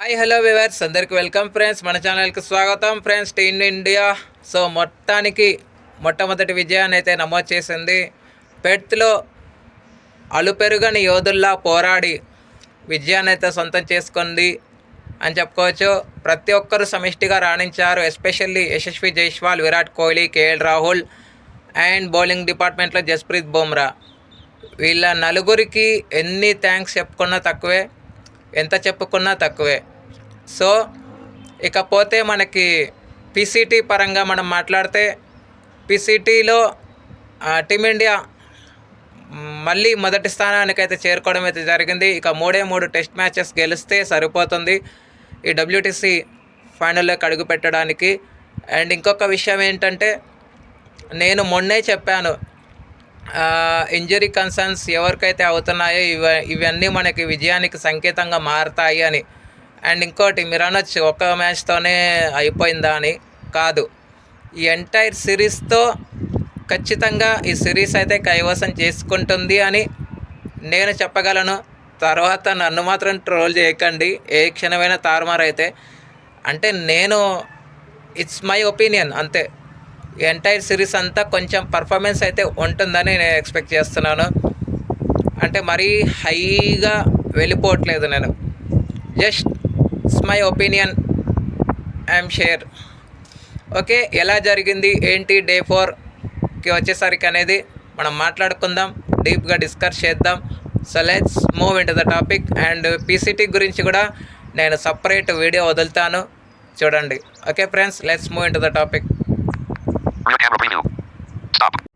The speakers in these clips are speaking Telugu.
హాయ్ హలో వివర్స్ అందరికి వెల్కమ్ ఫ్రెండ్స్ మన ఛానల్కి స్వాగతం. ఫ్రెండ్స్ టీమ్ ఇండియా సో మొత్తానికి మొట్టమొదటి విజయాన్ని అయితే నమోదు చేసింది పెట్లో అలుపెరుగని యోధుల్లా పోరాడి విజయాన్ని అయితే సొంతం చేసుకుంది అని చెప్పుకోవచ్చు. ప్రతి ఒక్కరు సమిష్టిగా రాణించారు. Especially Yashasvi Jaiswal Virat Kohli KL Rahul and bowling డిపార్ట్మెంట్లో జస్ప్రీత్ బుమ్రా. వీళ్ళ నలుగురికి ఎన్ని థ్యాంక్స్ చెప్పుకున్నా తక్కువే. ఎంత చెప్పుకున్నా తక్కువే. సో ఇకపోతే మనకి పిసిటి పరంగా మనం మాట్లాడితే పిసిటీలో టీమిండియా మళ్ళీ మొదటి స్థానానికి అయితే చేరుకోవడం అయితే జరిగింది. ఇక మూడే మూడు టెస్ట్ మ్యాచెస్ గెలిస్తే సరిపోతుంది. ఈ డబ్ల్యూటీసీ ఫైనల్లోకి అడుగు పెట్టడానికి. అండ్ ఇంకొక విషయం ఏంటంటే నేను మొన్నే చెప్పాను ఇంజరీ కన్సర్న్స్ ఎవరికైతే అవుతున్నాయో ఇవ ఇవన్నీ మనకి విజయానికి సంకేతంగా మారతాయి అని. అండ్ ఇంకోటి మీరు అనొచ్చు ఒక్క మ్యాచ్తోనే అయిపోయిందా అని. కాదు. ఈ ఎంటైర్ సిరీస్తో ఖచ్చితంగా ఈ సిరీస్ అయితే కైవసం చేసుకుంటుంది అని నేను చెప్పగలను. తర్వాత నన్ను మాత్రం ట్రోల్ చేయకండి. ఏ క్షణమైన తారుమారైతే. అంటే నేను ఇట్స్ మై ఒపీనియన్ అంతే. ఎంటైర్ సిరీస్ అంతా కొంచెం పర్ఫార్మెన్స్ అయితే ఉంటుందని నేను ఎక్స్పెక్ట్ చేస్తున్నాను. అంటే మరీ హైగా వెళ్ళిపోవట్లేదు నేను. Just my opinion I'm share okay ఎలా జరిగింది? ఏంటి? డే ఫోర్కి వచ్చేసరికి అనేది మనం మాట్లాడుకుందాం. డీప్గా డిస్కస్ చేద్దాం. So let's move into the topic and PCT గురించి కూడా నేను సపరేట్ వీడియో వదులుతాను. చూడండి. Okay friends let's move into the topic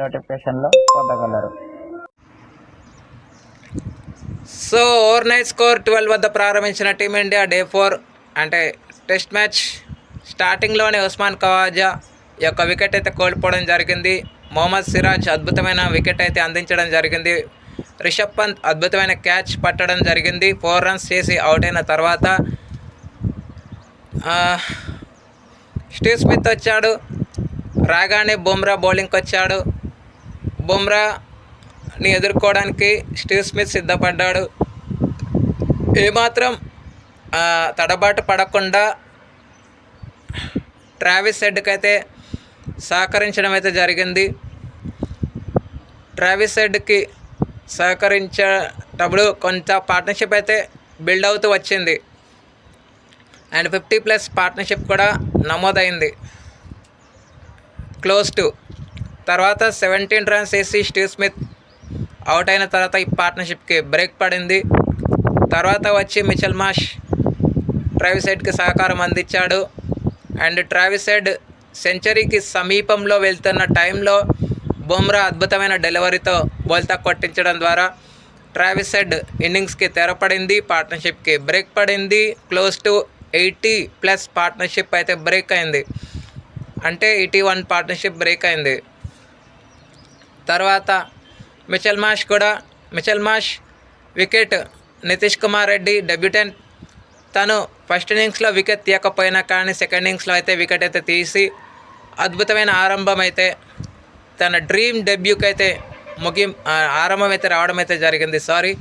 నోటిఫికేషన్లో పొందగలరు. So overnight score twelve వద్ద ప్రారంభించిన టీమిండియా డే ఫోర్ అంటే టెస్ట్ మ్యాచ్ స్టార్టింగ్లోనే ఉస్మాన్ కవాజా యొక్క వికెట్ అయితే కోల్పోవడం జరిగింది. మొహమ్మద్ సిరాజ్ అద్భుతమైన వికెట్ అయితే అందించడం జరిగింది. రిషబ్ పంత్ అద్భుతమైన క్యాచ్ పట్టడం జరిగింది. ఫోర్ రన్స్ చేసి అవుట్ అయిన తర్వాత స్టీవ్ స్మిత్ వచ్చాడు. రాగానే బుమ్రా బౌలింగ్కి వచ్చాడు. బుమ్రాని ఎదుర్కోవడానికి స్టీవ్ స్మిత్ సిద్ధపడ్డాడు. ఏమాత్రం తడబాటు పడకుండా ట్రావిస్ హెడ్కి అయితే సహకరించడం అయితే జరిగింది. ట్రావిస్ హెడ్కి సహకరించేటప్పుడు కొంత పార్ట్నర్షిప్ అయితే బిల్డ్ అవుతూ వచ్చింది. అండ్ ఫిఫ్టీ ప్లస్ పార్ట్నర్షిప్ కూడా నమోదైంది. క్లోజ్ టు తర్వాత సెవెంటీన్ రన్స్ వేసి స్టీవ్ స్మిత్ అవుట్ అయిన తర్వాత ఈ పార్ట్నర్షిప్కి బ్రేక్ పడింది. తర్వాత వచ్చి మిచెల్ మాష్ ట్రావిస్ హెడ్కి సహకారం అందించాడు. అండ్ ట్రావిస్ హెడ్ సెంచరీకి సమీపంలో వెళ్తున్న టైంలో బుమ్రా అద్భుతమైన డెలివరీతో బోల్తా కొట్టించడం ద్వారా ట్రావిస్ హెడ్ ఇన్నింగ్స్కి తెరపడింది పార్ట్నర్షిప్కి బ్రేక్ పడింది. Close to eighty plus partnership అయితే బ్రేక్ అయింది. అంటే ఎయిటీ వన్ పార్ట్నర్షిప్ బ్రేక్ అయింది. తర్వాత మిచెల్ మాష్ కూడా Mitchell Marsh wicket Nitish Kumar Reddy debutant తను ఫస్ట్ ఇన్నింగ్స్లో వికెట్ తీయకపోయినా కానీ సెకండ్ ఇన్నింగ్స్లో అయితే వికెట్ అయితే తీసి అద్భుతమైన ఆరంభం అయితే తన డ్రీమ్ డెబ్యూకి అయితే ముగిం ఆరంభం అయితే రావడం అయితే జరిగింది. సారీ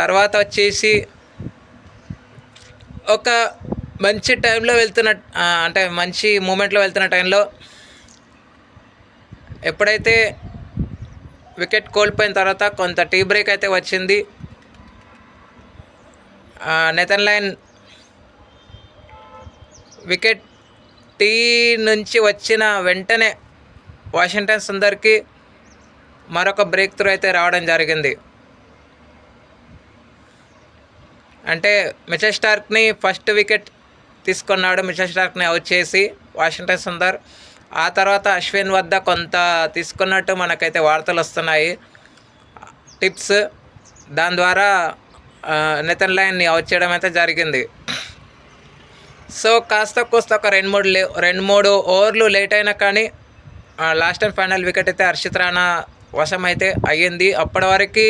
తర్వాత వచ్చేసి ఒక మంచి టైంలో వెళ్తున్న అంటే మంచి మూమెంట్లో వెళ్తున్న టైంలో ఎప్పుడైతే వికెట్ కోల్పోయిన తర్వాత కొంత టీ బ్రేక్ అయితే వచ్చింది. నెతన్ లైన్ వికెట్ టీ నుంచి వచ్చిన వెంటనే వాషింగ్టన్ సుందర్కి మరొక బ్రేక్ త్రూ అయితే రావడం జరిగింది. అంటే మిచెల్ స్టార్క్ని ఫస్ట్ వికెట్ తీసుకున్నాడు మిషన్ స్టార్క్ని అవుట్ చేసి వాషింగ్టన్ సుందర్. ఆ తర్వాత అశ్విన్ వద్ద కొంత తీసుకున్నట్టు మనకైతే వార్తలు వస్తున్నాయి. టిప్స్. దాని ద్వారా నితన్ లైన్ని అవుట్ చేయడం అయితే జరిగింది. సో కాస్త కోస్త ఒక రెండు మూడు లే రెండు మూడు ఓవర్లు లేట్ అయినా కానీ లాస్ట్ అండ్ ఫైనల్ వికెట్ అయితే హర్షిత్ రాణా వశం అయితే అయ్యింది. అప్పటి వరకు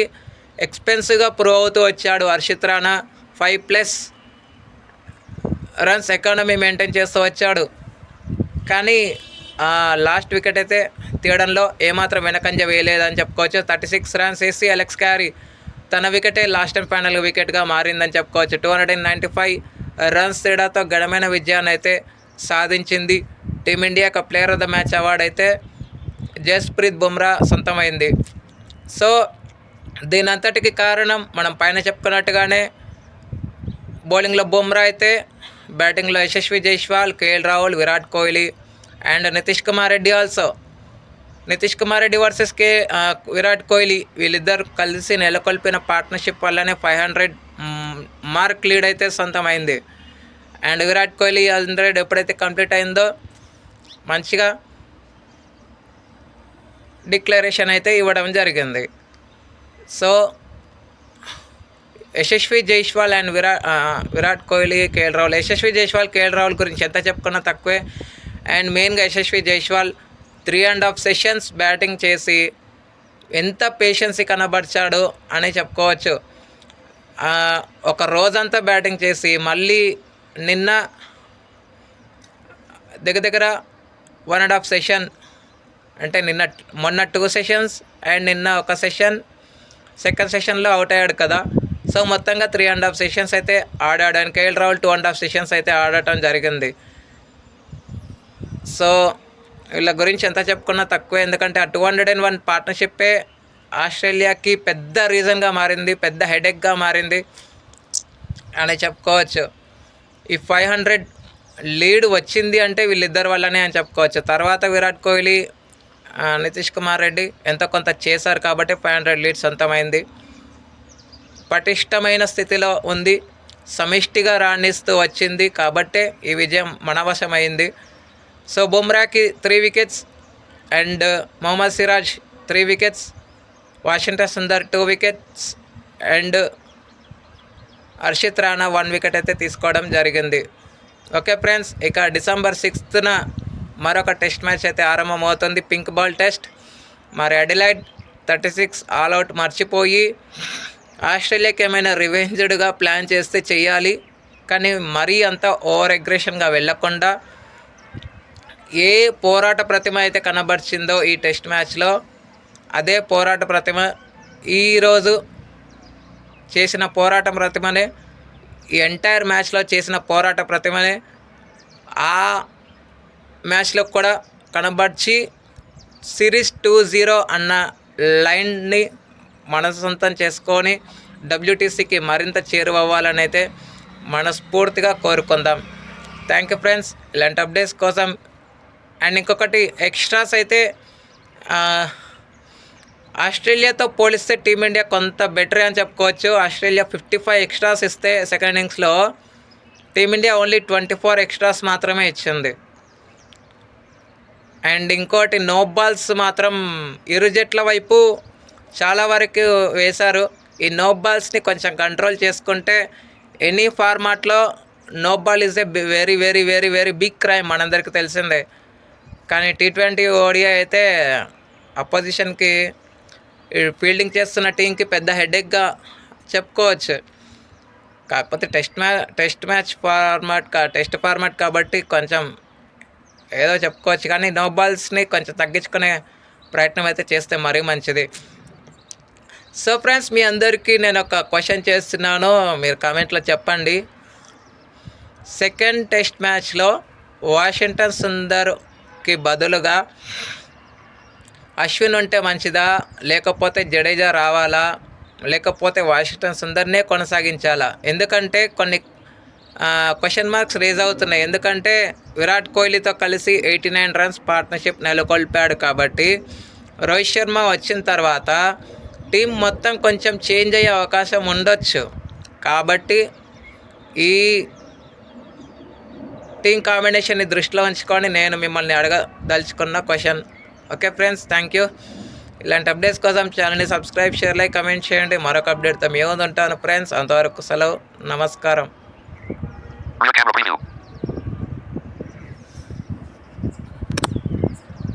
ఎక్స్పెన్సివ్గా ప్రూవ్ అవుతూ వచ్చాడు Harshit Rana. Five plus runs economy maintain చేస్తూ వచ్చాడు. కానీ లాస్ట్ వికెట్ అయితే తీయడంలో ఏమాత్రం వెనకంజ వేయలేదని చెప్పుకోవచ్చు. థర్టీ సిక్స్ రన్స్ వేసి అలెక్స్ క్యారీ తన వికెటే లాస్ట్ అండ్ ఫైనల్ వికెట్గా మారిందని చెప్పుకోవచ్చు. Two hundred and ninety five runs తేడాతో ఘనమైన విజయాన్ని అయితే సాధించింది. టీమిండియాకు player of the match award అయితే జస్ప్రీత్ బుమ్రా సొంతమైంది. సో దీని అంతటికి కారణం మనం పైన చెప్పుకున్నట్టుగానే బౌలింగ్లో బుమ్రా అయితే బ్యాటింగ్లో Yashasvi Jaiswal KL Rahul Virat Kohli and Nitish Kumar Reddy also Nitish Kumar Reddy versus కే విరాట్ కోహ్లీ వీళ్ళిద్దరు కలిసి నెలకొల్పిన పార్ట్నర్షిప్ వల్లనే ఫైవ్ హండ్రెడ్ మార్క్ లీడ్ అయితే సొంతమైంది. అండ్ విరాట్ కోహ్లీ హండ్రెడ్ ఎప్పుడైతే కంప్లీట్ అయిందో మంచిగా డిక్లరేషన్ అయితే ఇవ్వడం జరిగింది. సో యశస్వి జైస్వాల్ అండ్ విరా విరాట్ కోహ్లీ కేఎల్ రాహుల్. యశస్వి జైస్వాల్ కేఎల్ రాహుల్ గురించి ఎంత చెప్పుకున్నా తక్కువే. అండ్ మెయిన్గా Yashasvi Jaiswal three and half sessions batting చేసి ఎంత పేషెన్సీ కనబరిచాడు అని చెప్పుకోవచ్చు. ఒక రోజంతా బ్యాటింగ్ చేసి మళ్ళీ నిన్న దగ్గర దగ్గర వన్ అండ్ హాఫ్ సెషన్ అంటే నిన్న మొన్న టూ సెషన్స్ అండ్ నిన్న ఒక సెషన్ సెకండ్ సెషన్లో అవుట్ అయ్యాడు కదా. సో మొత్తంగా త్రీ అండ్ హాఫ్ సెషన్స్ అయితే ఆడాడు and KL Rahul two and half sessions అయితే ఆడటం జరిగింది. సో వీళ్ళ గురించి ఎంత చెప్పుకున్నా తక్కువే ఎందుకంటే ఆ టూ హండ్రెడ్ అండ్ వన్ పార్ట్నర్షిప్పే ఆస్ట్రేలియాకి పెద్ద రీజన్గా మారింది పెద్ద హెడేక్గా మారింది అని చెప్పుకోవచ్చు. ఈ ఫైవ్ హండ్రెడ్ లీడ్ వచ్చింది అంటే వీళ్ళిద్దరి వల్లనే అని చెప్పుకోవచ్చు. తర్వాత విరాట్ కోహ్లీ నితీష్ కుమార్ రెడ్డి ఎంతో కొంత చేశారు కాబట్టి ఫైవ్ హండ్రెడ్ లీడ్ సొంతమైంది. పటిష్టమైన స్థితిలో ఉంది. సమిష్టిగా రాణిస్తూ వచ్చింది. కాబట్టే ఈ విజయం మనవశమైంది. So బుమ్రాకి three wickets and Mohammed Siraj three wickets Washington Sundar two wickets and Harshit Rana one wicket అయితే తీసుకోవడం జరిగింది. ఓకే ఫ్రెండ్స్ ఇక డిసెంబర్ సిక్స్త్న మరొక టెస్ట్ మ్యాచ్ అయితే ఆరంభమవుతుంది. Pink ball test. మరి Adelaide thirty six all out మర్చిపోయి ఆస్ట్రేలియాకి ఏమైనా రివెంజ్డ్గా ప్లాన్ చేస్తే చేయాలి. కానీ మరీ అంత ఓవర్ అగ్రెషన్గా వెళ్ళకుండా ఏ పోరాట ప్రతిమ అయితే కనబరిచిందో ఈ టెస్ట్ మ్యాచ్లో అదే పోరాట ప్రతిమ ఈరోజు చేసిన పోరాట ప్రతిమనే ఈ ఎంటైర్ మ్యాచ్లో చేసిన పోరాట ప్రతిమనే ఆ మ్యాచ్లో కూడా కనబర్చి సిరీస్ టూ జీరో అన్న లైన్ని మనసొంతం చేసుకొని డబ్ల్యూటీసీకి మరింత చేరువవ్వాలని అయితే మనస్ఫూర్తిగా కోరుకుందాం. థ్యాంక్ యూ ఫ్రెండ్స్ ఇలాంటి అప్డేట్స్ కోసం అండ్ ఇంకొకటి ఎక్స్ట్రాస్ అయితే ఆస్ట్రేలియాతో పోలిస్తే టీమిండియా కొంత బెటర్ అని చెప్పుకోవచ్చు. ఆస్ట్రేలియా ఫిఫ్టీ ఫైవ్ ఎక్స్ట్రాస్ ఇస్తే సెకండ్ ఇన్నింగ్స్లో team India only twenty four extras మాత్రమే ఇచ్చింది. అండ్ ఇంకోటి నో బాల్స్ మాత్రం ఇరు జట్ల వైపు చాలా వరకు వేశారు. ఈ నో బాల్స్ని కొంచెం కంట్రోల్ చేసుకుంటే ఎనీ ఫార్మాట్లో no ball is a very very very very big crime మనందరికీ తెలిసిందే. కానీ టీ ట్వంటీ ఓడిఐ అయితే అపోజిషన్కి ఫీల్డింగ్ చేస్తున్న టీంకి పెద్ద హెడేక్గా చెప్పుకోవచ్చు. కాకపోతే test match test match format కా టెస్ట్ ఫార్మాట్ కాబట్టి కొంచెం ఏదో చెప్పుకోవచ్చు. కానీ నో బాల్స్ని కొంచెం తగ్గించుకునే ప్రయత్నం అయితే చేస్తే మరీ మంచిది. సో ఫ్రెండ్స్ మీ అందరికీ నేను ఒక క్వశ్చన్ చేస్తున్నాను. మీరు కామెంట్లో చెప్పండి. సెకండ్ టెస్ట్ మ్యాచ్లో వాషింగ్టన్ సుందర్కి బదులుగా అశ్విన్ ఉంటే మంచిదా? లేకపోతే జడేజా రావాలా? లేకపోతే వాషింగ్టన్ సుందర్నే కొనసాగించాలా? ఎందుకంటే కొన్ని క్వశ్చన్ మార్క్స్ రేజ్ అవుతున్నాయి. ఎందుకంటే విరాట్ కోహ్లీతో కలిసి ఎయిటీ నైన్ రన్స్ పార్ట్నర్షిప్ నెలకొల్పాడు కాబట్టి రోహిత్ శర్మ వచ్చిన తర్వాత టీం మొత్తం కొంచెం చేంజ్ అయ్యే అవకాశం ఉండొచ్చు. కాబట్టి ఈ టీం కాంబినేషన్ని దృష్టిలో ఉంచుకొని నేను మిమ్మల్ని అడగదలుచుకున్న question. Okay friends thank you. ఇలాంటి అప్డేట్స్ కోసం ఛానల్ని సబ్స్క్రైబ్ షేర్ లైక్ కమెంట్ చేయండి. మరొక అప్డేట్తో మేము ఉంటాను. ఫ్రెండ్స్ అంతవరకు సెలవు. నమస్కారం. Camera preview.